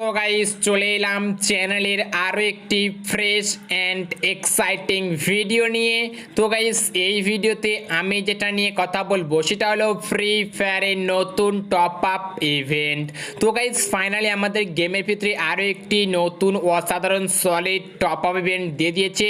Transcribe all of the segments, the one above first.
তো গাইস চলে এলাম চ্যানেলের আরও একটি ফ্রেশ অ্যান্ড এক্সাইটিং ভিডিও নিয়ে। তো গাইস এই ভিডিওতে আমি যেটা নিয়ে কথা বলব, সেটা হলো ফ্রি ফায়ারের নতুন টপ আপ ইভেন্ট তো গাইস ফাইনালি আমাদের গেমের ভিতরে আরও একটি নতুন অসাধারণ সলিড টপ আপ ইভেন্ট দিয়ে দিয়েছে।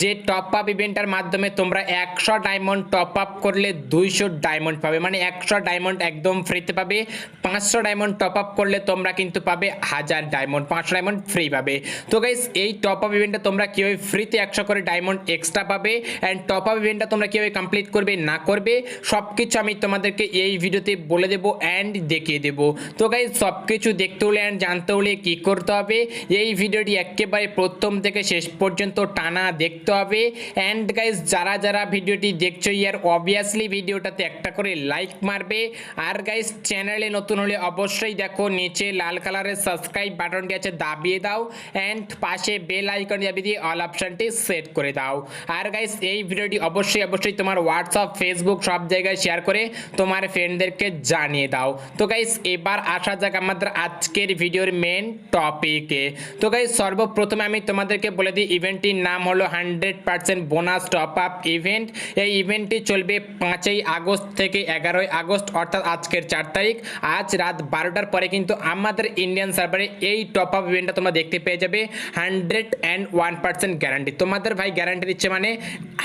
যে টপ আপ ইভেন্টটার মাধ্যমে তোমরা একশো ডায়মন্ড টপ আপ করলে দুইশো ডায়মন্ড পাবে। মানে একশো ডায়মন্ড একদম ফ্রিতে পাবে। পাঁচশো ডায়মন্ড টপ আপ করলে তোমরা কিন্তু পাবে হাজার ডায়মন্ড পাঁচশো ডায়মন্ড ফ্রি পাবে। তো গাইস এই টপ আপ ইভেন্টটা তোমরা কীভাবে ফ্রিতে একশো করে ডায়মন্ড এক্সট্রা পাবে অ্যান্ড টপ আপ ইভেন্টটা তোমরা কীভাবে কমপ্লিট করবে, না করবে সব কিছু আমি তোমাদেরকে এই ভিডিওতে বলে দেবো অ্যান্ড দেখিয়ে দেবো। তো গাইস সব কিছু দেখতে হলে অ্যান্ড জানতে হলে কী করতে হবে, এই ভিডিওটি একেবারে প্রথম থেকে শেষ পর্যন্ত টানা দেখতে হবে অ্যান্ড গাইস যারা যারা ভিডিওটি দেখছ ইয়ার অবভিয়াসলি ভিডিওটাতে একটা করে লাইক মারবে। আর গাইস চ্যানেলে নতুন হলে অবশ্যই দেখো, নিচে লাল কালারের সাবস্ক্রাইব বাটনটি আছে দাবিয়ে দাও অ্যান্ড পাশে বেল আইকন দাবিয়ে দিয়ে অল অপশনটি সেট করে দাও। আর গাইস এই ভিডিওটি অবশ্যই অবশ্যই তোমার হোয়াটসঅ্যাপ ফেসবুক সব জায়গায় শেয়ার করে তোমার ফ্রেন্ডদেরকে জানিয়ে দাও। তো গাইস এবার আসা যাক আমাদের আজকের ভিডিওর মেন টপিকে তো গাইস সর্বপ্রথমে আমি তোমাদেরকে বলে দিই ইভেন্টটির নাম হলো hundred percent bonus top up event এই ইভেন্টটি চলবে পাঁচই আগস্ট থেকে এগারোই আগস্ট, অর্থাৎ আজকের চার তারিখ। আজ রাত বারোটার পরে কিন্তু আমাদের ইন্ডিয়ান সার্ভারে এই টপ আপ ইভেন্টটা তোমরা দেখতে পেয়ে যাবে। Hundred and one percent guarantee তোমাদের ভাই গ্যারান্টি দিচ্ছে মানে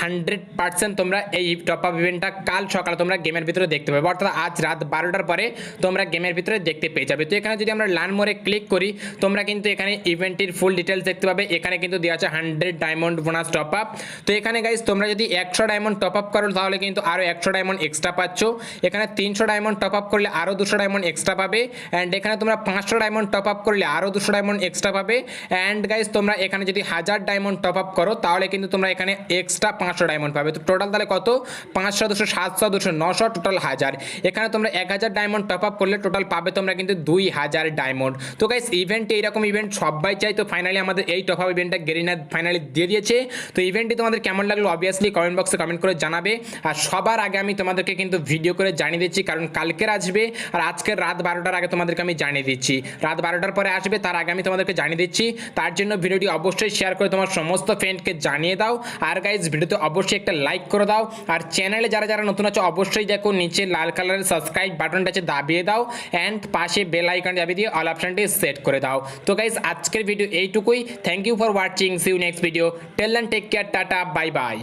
হান্ড্রেড পার্সেন্ট তোমরা এই টপ আপ ইভেন্টটা কাল সকালে তোমরা গেমের ভিতরে দেখতে পাবে। অর্থাৎ আজ রাত বারোটার পরে তোমরা গেমের ভিতরে দেখতে পেয়ে যাবে। তো এখানে যদি আমরা লান মোড়ে ক্লিক করি, তোমরা কিন্তু এখানে ইভেন্টটির ফুল ডিটেলস দেখতে পাবে। এখানে কিন্তু দেওয়া আছে hundred diamond bonus top up তো এখানে গাইজ তোমরা যদি একশো ডায়মন্ড টপ আপ করো, তাহলে কিন্তু আরও একশো ডায়মন্ড এক্সট্রা পাচ্ছ। এখানে তিনশো ডায়মন্ড টপ আপ করলে আরও দুশো ডায়মন্ড এক্সট্রা পাবে। অ্যান্ড এখানে তোমরা পাঁচশো ডায়মন্ড টপ আপ করলে আরও দুশো ডায়মন্ড এক্সট্রা পাবে। অ্যান্ড গাইজ তোমরা এখানে যদি হাজার ডায়মন্ড টপ আপ করো, তাহলে কিন্তু তোমরা এখানে এক্সট্রা পাঁচশো ডায়মন্ড পাবে। তো টোটাল তাহলে কত? পাঁচশো দুশো, সাতশো দুশো, নশো টোটাল হাজার। এখানে তোমরা এক হাজার ডায়মন্ড টপ আপ করলে টোটাল পাবে তোমরা কিন্তু দুই হাজার ডায়মন্ড তো গাইস ইভেন্টে এইরকম ইভেন্ট সবাই চাই তো ফাইনালি আমাদের এই টপ আপ ইভেন্টটা গেরিনা ফাইনালি দিয়ে দিয়েছে। তো ইভেন্টটি তোমাদের কেমন লাগল? অবভিয়াসলি কমেন্ট বক্সে কমেন্ট করে জানাবে। আর সবার আগে আমি তোমাদেরকে কিন্তু ভিডিও করে জানিয়ে দিচ্ছি, কারণ কালকের আসবে। আর আজকের রাত বারোটার আগে তোমাদেরকে আমি জানিয়ে দিচ্ছি। রাত বারোটার পরে আসবে, তার আগে আমি তোমাদেরকে জানিয়ে দিচ্ছি। তার জন্য ভিডিওটি অবশ্যই শেয়ার করে তোমার সমস্ত ফ্রেন্ডকে জানিয়ে দাও। আর গাইজ ভিডিওতে অবশ্যই একটা লাইক করে দাও। আর চ্যানেলে যারা যারা নতুন আছে, অবশ্যই দেখো, নিচে লাল কালারের সাবস্ক্রাইব বাটনটা আছে, দাবিয়ে দাও। অ্যান্ড পাশে বেল আইকন দাবিয়ে দিয়ে অল অপশনটি সেট করে দাও। তো গাইজ আজকের ভিডিও এইটুকুই। Thank you for watching see you next video till then take care tata bye bye